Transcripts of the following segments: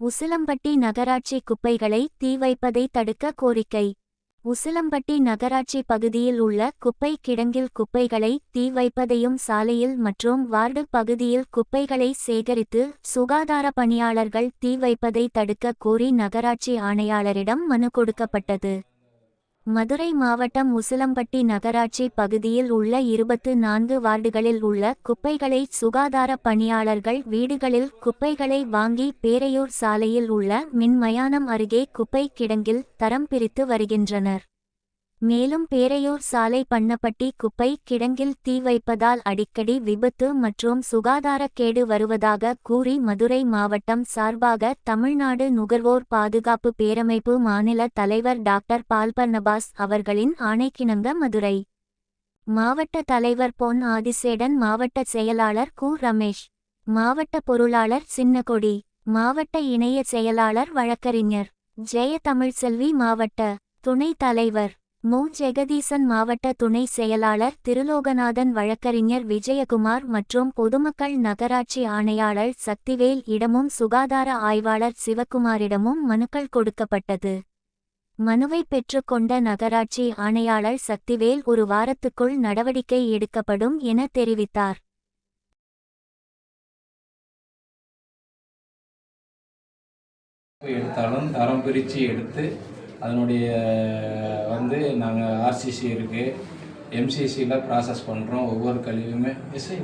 உசிலம்பட்டி நகராட்சி குப்பைகளை தீ வைப்பதை தடுக்க கோரிக்கை. உசிலம்பட்டி நகராட்சி பகுதியில் உள்ள குப்பை கிடங்கில் குப்பைகளை தீ வைப்பதையும் சாலையில் மற்றும் வார்டு பகுதியில் குப்பைகளை சேகரித்து சுகாதார பணியாளர்கள் தீ வைப்பதை தடுக்க கோரி நகராட்சி ஆணையாளரிடம் மனு கொடுக்கப்பட்டது. மதுரை மாவட்டம் உசிலம்பட்டி நகராட்சி பகுதியில் உள்ள இருபத்து நான்கு வார்டுகளில் உள்ள குப்பைகளை சுகாதார பணியாளர்கள் வீடுகளில் குப்பைகளை வாங்கி பேரையூர் சாலையில் உள்ள மின்மயானம் அருகே குப்பை கிடங்கில் தரம் பிரித்து வருகின்றனர். மேலும் பேரையூர் சாலை பண்ணப்பட்டி குப்பை கிடங்கில் தீ வைப்பதால் அடிக்கடி விபத்து மற்றும் சுகாதாரக்கேடு வருவதாக கூறி மதுரை மாவட்டம் சார்பாக தமிழ்நாடு நுகர்வோர் பாதுகாப்பு பேரமைப்பு மாநில தலைவர் டாக்டர் பால்பர்னபாஸ் அவர்களின் ஆணைக்கிணங்க மதுரை. மாவட்ட தலைவர் பொன் ஆதிசேடன் மாவட்ட செயலாளர் கு. ரமேஷ் மாவட்ட பொருளாளர் சின்னகொடி மாவட்ட இணைய செயலாளர் வழக்கறிஞர் ஜெய தமிழ்செல்வி மாவட்ட துணைத் தலைவர் மு. ஜெகதீசன் மாவட்ட துணை செயலாளர் திருலோகநாதன் வழக்கறிஞர் விஜயகுமார் மற்றும் பொதுமக்கள் நகராட்சி ஆணையாளர் சக்திவேல் இடமும் சுகாதார ஆய்வாளர் சிவக்குமாரிடமும் மனுக்கள் கொடுக்கப்பட்டது. மனுவை பெற்றுக்கொண்ட நகராட்சி ஆணையாளர் சக்திவேல் ஒரு வாரத்துக்குள் நடவடிக்கை எடுக்கப்படும் என தெரிவித்தார். எடுத்தாலும் தரம் பிரித்து எடுத்து அதனுடைய வந்து நாங்கள் ஆர்சிசி இருக்குது எம்சிசியில் ப்ராசஸ் பண்ணுறோம் ஒவ்வொரு கழிவுமே இசை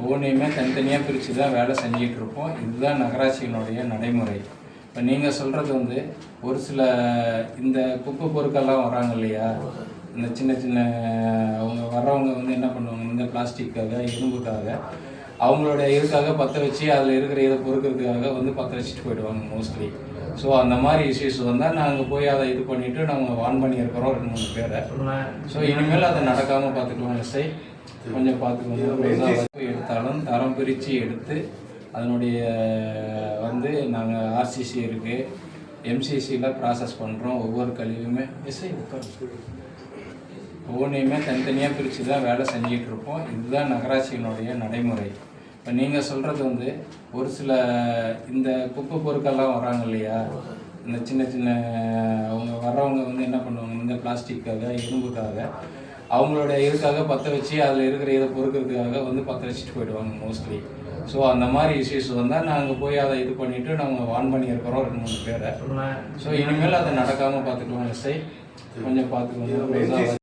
ஒவ்வொன்றையுமே தனித்தனியாக பிரித்து தான் வேலை செஞ்சிகிட்ருப்போம். இதுதான் நகராட்சியினுடைய நடைமுறை. இப்போ நீங்கள் சொல்கிறது வந்து ஒரு சில இந்த குப்பை பொருட்கள்லாம் வராங்க இல்லையா? இந்த சின்ன சின்ன அவங்க வர்றவங்க வந்து என்ன பண்ணுவாங்க? இந்த பிளாஸ்டிக்காக இரும்புக்காக. அவங்களோட இதுக்காக பற்ற வச்சு அதில் இருக்கிற இதை பொறுக்கிறதுக்காக வந்து பற்ற வச்சுட்டு போயிடுவாங்க மோஸ்ட்லி ஸோ அந்த மாதிரி இஷ்யூஸ் வந்தால் நாங்கள் போய் அதை இது பண்ணிவிட்டு நாங்கள் வான் பண்ணியிருக்கிறோம் ரெண்டு மூணு பேரை. ஸோ இனிமேல் அதை நடக்காமல் பார்த்துக்கலாம் எஸ்ஐ கொஞ்சம் பார்த்துக்கோங்க. எடுத்தாலும் தரம் பிரித்து எடுத்து அதனுடைய வந்து நாங்கள் ஆர்சிசி இருக்குது எம்சிசியில் ப்ராசஸ் பண்ணுறோம் ஒவ்வொரு கழிவுமே. எஸ்ஐ உட்காரு. ஒவ்வொன்றையுமே தனித்தனியாக பிரித்து தான் வேலை செஞ்சிட்டு இருப்போம். இதுதான் நகராட்சியினுடைய நடைமுறை. இப்போ நீங்கள் சொல்கிறது வந்து ஒரு சில இந்த குப்பை பொருட்கள்லாம் வராங்க இல்லையா? இந்த சின்ன சின்ன அவங்க வர்றவங்க வந்து என்ன பண்ணுவாங்க? இந்த பிளாஸ்டிக்காக இரும்புக்காக அவங்களோட இதுக்காக பற்ற வச்சு அதில் இருக்கிற இதை பொறுக்கிறதுக்காக வந்து பற்ற வச்சுட்டு போயிடுவாங்க மோஸ்ட்லி ஸோ அந்த மாதிரி இஷ்யூஸ் வந்தால் நாங்கள் போய் அதை இது பண்ணிவிட்டு நாங்கள் வான் பண்ணியிருக்கிறோம் ரெண்டு மூணு பேரை. ஸோ இனிமேல் அதை நடக்காமல் பார்த்துக்கலாம் எஸ்ஐ கொஞ்சம் பார்த்துக்கோங்க